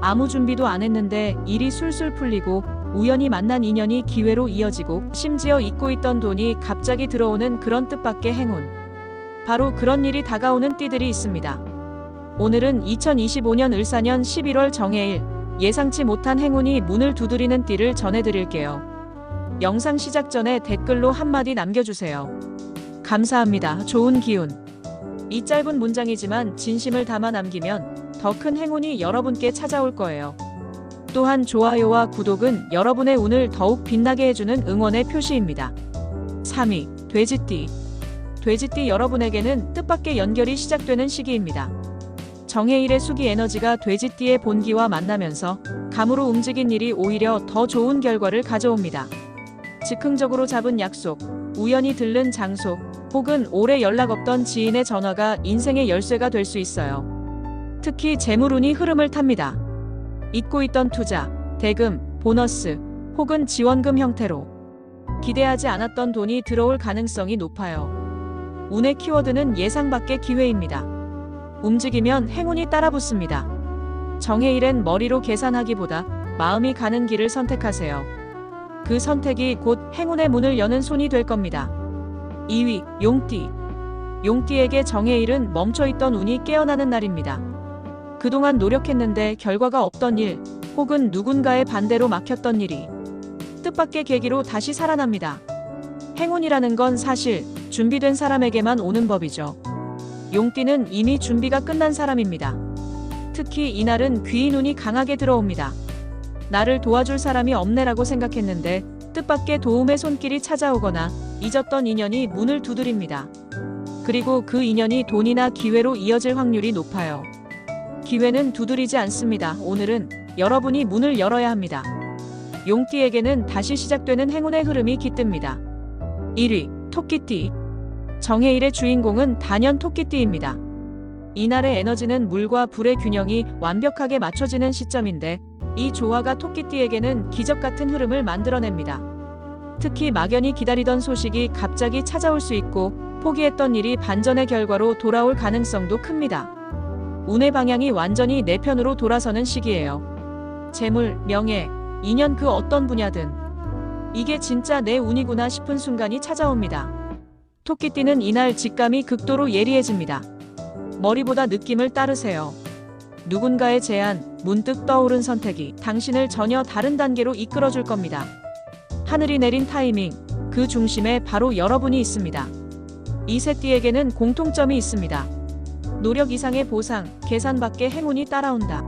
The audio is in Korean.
아무 준비도 안 했는데 일이 술술 풀리고 우연히 만난 인연이 기회로 이어지고 심지어 잊고 있던 돈이 갑자기 들어오는 그런 뜻밖의 행운. 바로 그런 일이 다가오는 띠들이 있습니다. 오늘은 2025년 을사년 11월 정해일 예상치 못한 행운이 문을 두드리는 띠를 전해드릴게요. 영상 시작 전에 댓글로 한마디 남겨주세요. 감사합니다. 좋은 기운. 이 짧은 문장이지만 진심을 담아 남기면 더 큰 행운이 여러분께 찾아올 거예요. 또한 좋아요와 구독은 여러분의 운을 더욱 빛나게 해주는 응원의 표시입니다. 3위 돼지띠 돼지띠 여러분에게는 뜻밖의 연결이 시작되는 시기입니다. 정해일의 수기 에너지가 돼지띠의 본기와 만나면서 감으로 움직인 일이 오히려 더 좋은 결과를 가져옵니다. 즉흥적으로 잡은 약속, 우연히 들른 장소, 혹은 오래 연락 없던 지인의 전화가 인생의 열쇠가 될 수 있어요. 특히 재물운이 흐름을 탑니다. 잊고 있던 투자, 대금, 보너스, 혹은 지원금 형태로 기대하지 않았던 돈이 들어올 가능성이 높아요. 운의 키워드는 예상 밖의 기회입니다. 움직이면 행운이 따라붙습니다. 정해일엔 머리로 계산하기보다 마음이 가는 길을 선택하세요. 그 선택이 곧 행운의 문을 여는 손이 될 겁니다. 2위, 용띠. 용띠에게 정해일은 멈춰있던 운이 깨어나는 날입니다. 그동안 노력했는데 결과가 없던 일, 혹은 누군가의 반대로 막혔던 일이 뜻밖의 계기로 다시 살아납니다. 행운이라는 건 사실 준비된 사람에게만 오는 법이죠. 용띠는 이미 준비가 끝난 사람입니다. 특히 이날은 귀인 운이 강하게 들어옵니다. 나를 도와줄 사람이 없네라고 생각했는데 뜻밖의 도움의 손길이 찾아오거나 잊었던 인연이 문을 두드립니다. 그리고 그 인연이 돈이나 기회로 이어질 확률이 높아요. 기회는 두드리지 않습니다. 오늘은 여러분이 문을 열어야 합니다. 용띠에게는 다시 시작되는 행운의 흐름이 깃듭니다. 1위, 토끼띠. 정해일의 주인공은 단연 토끼띠입니다. 이날의 에너지는 물과 불의 균형이 완벽하게 맞춰지는 시점인데 이 조화가 토끼띠에게는 기적 같은 흐름을 만들어냅니다. 특히 막연히 기다리던 소식이 갑자기 찾아올 수 있고 포기했던 일이 반전의 결과로 돌아올 가능성도 큽니다. 운의 방향이 완전히 내 편으로 돌아서는 시기예요. 재물, 명예, 인연 그 어떤 분야든 이게 진짜 내 운이구나 싶은 순간이 찾아옵니다. 토끼띠는 이날 직감이 극도로 예리해집니다. 머리보다 느낌을 따르세요. 누군가의 제안, 문득 떠오른 선택이 당신을 전혀 다른 단계로 이끌어줄 겁니다. 하늘이 내린 타이밍, 그 중심에 바로 여러분이 있습니다. 이세 띠에게는 공통점이 있습니다. 노력 이상의 보상, 계산 밖의 행운이 따라온다.